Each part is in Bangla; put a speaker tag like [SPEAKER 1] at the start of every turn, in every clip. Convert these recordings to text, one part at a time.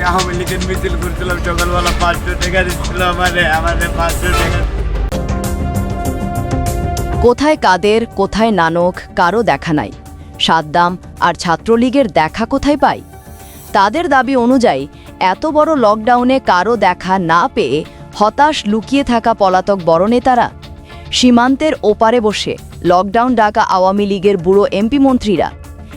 [SPEAKER 1] আমি আওয়ামী লীগের মিছিল করছিলাম, সকালবেলা টাকা
[SPEAKER 2] কোথায় কাদের, কোথায় নানক কারও দেখা নাই। সাদ্দাম আর ছাত্রলীগের দেখা কোথায় পাই? তাদের দাবি অনুযায়ী, এত বড় লকডাউনে কারও দেখা না পেয়ে হতাশ লুকিয়ে থাকা পলাতক বড় নেতারা সীমান্তের ওপারে বসে লকডাউন ডাকা আওয়ামী লীগের বুড়ো এমপি মন্ত্রীরা।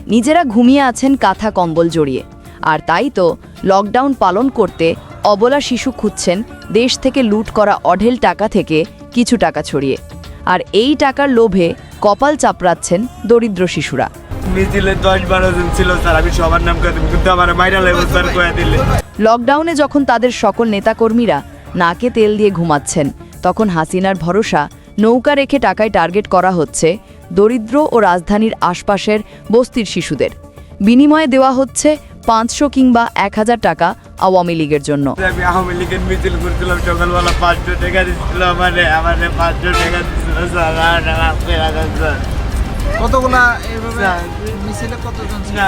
[SPEAKER 2] নিজেরা ঘুমিয়ে আছেন কাঁথা কম্বল জড়িয়ে। আর তাই তো লকডাউন পালন করতে অবলা শিশু খুঁজছেন দেশ থেকে লুট করা অঢেল টাকা থেকে কিছু টাকা ছড়িয়ে। আর এই টাকার লোভে কপাল চাপড়াচ্ছেন দরিদ্র শিশুরা।
[SPEAKER 1] মিছিলে দশ বারো জন ছিল স্যার আমি সবার নাম করে কিন্তু আমার মাইরা লেবো স্যার কয়ে দিলে।
[SPEAKER 2] লকডাউনে যখন তাদের সকল নেতাকর্মীরা নাকে তেল দিয়ে ঘুমাচ্ছেন তখন হাসিনার ভরসা নৌকা রেখে টাকায় টার্গেট করা হচ্ছে দরিদ্র ও রাজধানীর আশপাশের বস্তির শিশুদের। বিনিময়ে দেওয়া হচ্ছে পাঁচশো কিংবা এক হাজার টাকা আওয়ামী লীগের জন্য।
[SPEAKER 1] আমি আওয়ামী লীগের মিছিল করছিলাম সকালবেলা পাঁচশো টাকা দিচ্ছিল আমারে আমারে পাঁচশো টাকা দিচ্ছিল করে
[SPEAKER 3] কতগুলা এইভাবে মিছিলে কতজন ছিল?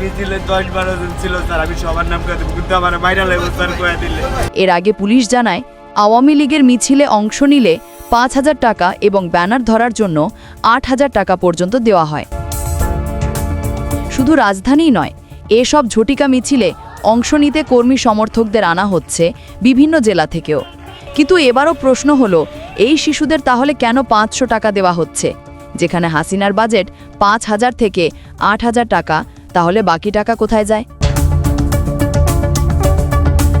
[SPEAKER 1] মিছিলে দশ বারো জন ছিল স্যার আমি সবার নাম করে কিন্তু আমার স্যার কয়ে দিলে।
[SPEAKER 2] এর আগে পুলিশ জানায় আওয়ামী লীগের মিছিলে অংশ নিলে পাঁচ হাজার টাকা এবং ব্যানার ধরার জন্য আট হাজার টাকা পর্যন্ত দেওয়া হয়। শুধু রাজধানীই নয় এসব ঝটিকা মিছিলে অংশ নিতে কর্মী সমর্থকদের আনা হচ্ছে বিভিন্ন জেলা থেকেও। কিন্তু এবারও প্রশ্ন হলো, এই শিশুদের তাহলে কেন পাঁচশো টাকা দেওয়া হচ্ছে? যেখানে হাসিনার বাজেট পাঁচ হাজার থেকে আট হাজার টাকা, তাহলে বাকি টাকা কোথায় যায়?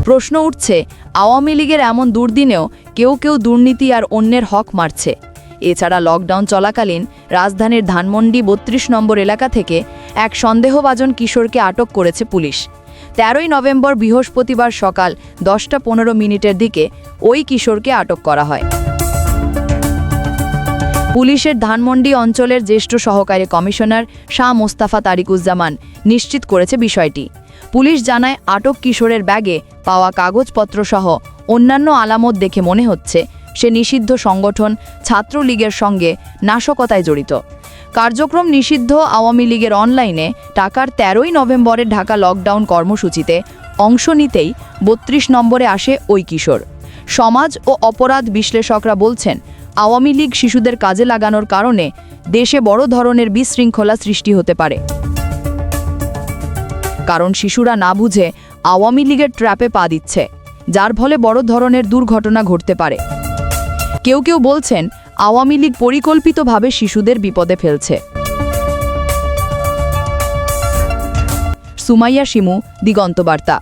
[SPEAKER 2] প্রশ্ন উঠছে, আওয়ামী লীগের এমন দুর্দিনেও কেউ কেউ দুর্নীতি আর অন্যের হক মারছে। এছাড়া লকডাউন চলাকালীন রাজধানীর ধানমন্ডি বত্রিশ নম্বর এলাকা থেকে এক সন্দেহভাজন কিশোরকে আটক করেছে পুলিশ। তেরোই নভেম্বর বৃহস্পতিবার সকাল দশটা পনেরো মিনিটের দিকে ওই কিশোরকে আটক করা হয়। পুলিশের ধানমন্ডি অঞ্চলের জ্যেষ্ঠ সহকারী কমিশনার শাহ মোস্তাফা তারিকুজ্জামান নিশ্চিত করেছে বিষয়টি। পুলিশ জানায়, আটক কিশোরের ব্যাগে পাওয়া কাগজপত্র সহ অন্যান্য আলামত দেখে মনে হচ্ছে সে নিষিদ্ধ সংগঠন ছাত্রলীগের সঙ্গে নাশকতায় জড়িত। কার্যক্রম নিষিদ্ধ আওয়ামী লীগের অনলাইনে টাকার তেরোই নভেম্বরের ঢাকা লকডাউন কর্মসূচিতে অংশ নিতেই বত্রিশ নম্বরে আসে ওই কিশোর। সমাজ ও অপরাধ বিশ্লেষকরা বলছেন, আওয়ামী লীগ শিশুদের কাজে লাগানোর কারণে দেশে বড় ধরনের বিশৃঙ্খলা সৃষ্টি হতে পারে। কারণ শিশুরা না বুঝে আওয়ামী লীগের ট্র্যাপে পা দিচ্ছে, যার ফলে বড় ধরনের দুর্ঘটনা ঘটতে পারে। কেউ কেউ বলছেন আওয়ামী লীগ পরিকল্পিতভাবে শিশুদের বিপদে ফেলছে। সুমাইয়া শিমু দিগন্ত বার্তা।